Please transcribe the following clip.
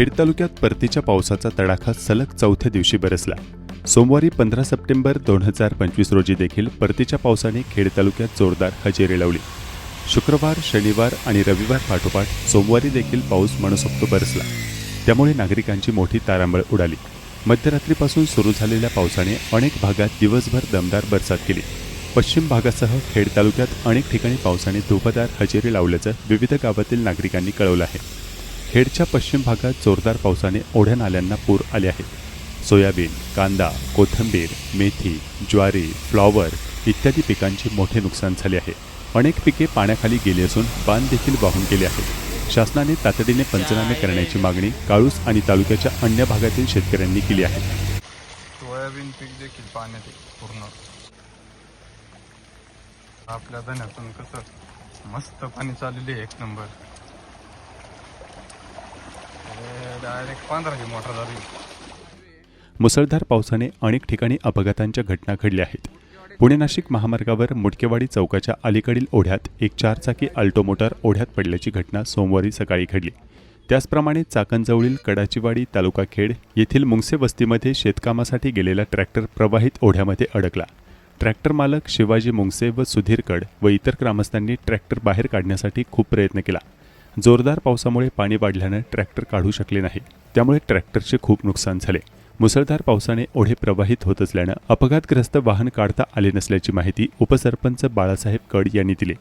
खेड तालुक्यात परतीच्या पावसाचा तडाखा सलग चौथ्या दिवशी बरसला. सोमवारी पंधरा सप्टेंबर दोन हजार पंचवीस रोजी देखील परतीच्या पावसाने खेड तालुक्यात जोरदार हजेरी लावली. शुक्रवार शनिवार आणि रविवार पाठोपाठ सोमवारी देखील पाऊस मनसोक्त बरसला. त्यामुळे नागरिकांची मोठी तारांबळ उडाली. मध्यरात्रीपासून सुरू झालेल्या पावसाने अनेक भागात दिवसभर दमदार बरसात केली. पश्चिम भागासह खेड तालुक्यात अनेक ठिकाणी पावसाने धुपदार हजेरी लावल्याचं विविध गावातील नागरिकांनी कळवलं आहे. खेडच्या पश्चिम भागात जोरदार पावसाने ओढ्या नाल्यांना पूर आले आहेत. सोयाबीन कांदा कोथिंबीर मेथी ज्वारी फ्लॉवर इत्यादी पिकांचे मोठे नुकसान झाले आहे. अनेक पिके पाण्याखाली गेली असून बांध देखील वाहून गेले आहेत. शासनाने तातडीने पंचनामे करण्याची मागणी काळूस आणि तालुक्याच्या अन्य भागातील शेतकऱ्यांनी केली आहे. सोयाबीन पीक देखील पाण्यात पूर्ण. आपल्या धन्यातून कसं? मस्त पाणी चाललेली आहे एक नंबर. डायरेक्ट मोटर झाली. मुसळधार पावसाने अनेक ठिकाणी अपघातांच्या घटना घडल्या आहेत. पुणे नाशिक महामार्गावर मुटकेवाडी चौकाच्या अलीकडील ओढ्यात एक चारचाकी अल्टो मोटार ओढ्यात पडल्याची घटना सोमवारी सकाळी घडली. त्याचप्रमाणे चाकणजवळील कडाचीवाडी तालुका खेड येथील मुंगसे वस्तीमध्ये शेतकामासाठी गेलेला ट्रॅक्टर प्रवाहित ओढ्यामध्ये अडकला. ट्रॅक्टर मालक शिवाजी मुंगसे व सुधीर कड व इतर ग्रामस्थांनी ट्रॅक्टर बाहेर काढण्यासाठी खूप प्रयत्न केला. जोरदार पावसामुळे पाणी वाढल्यानं ट्रॅक्टर काढू शकले नाही. त्यामुळे ट्रॅक्टरचे खूप नुकसान झाले. मुसळधार पावसाने ओढे प्रवाहित होत असल्यानं अपघातग्रस्त वाहन काढता आले नसल्याची माहिती उपसरपंच बाळासाहेब कड यांनी दिली.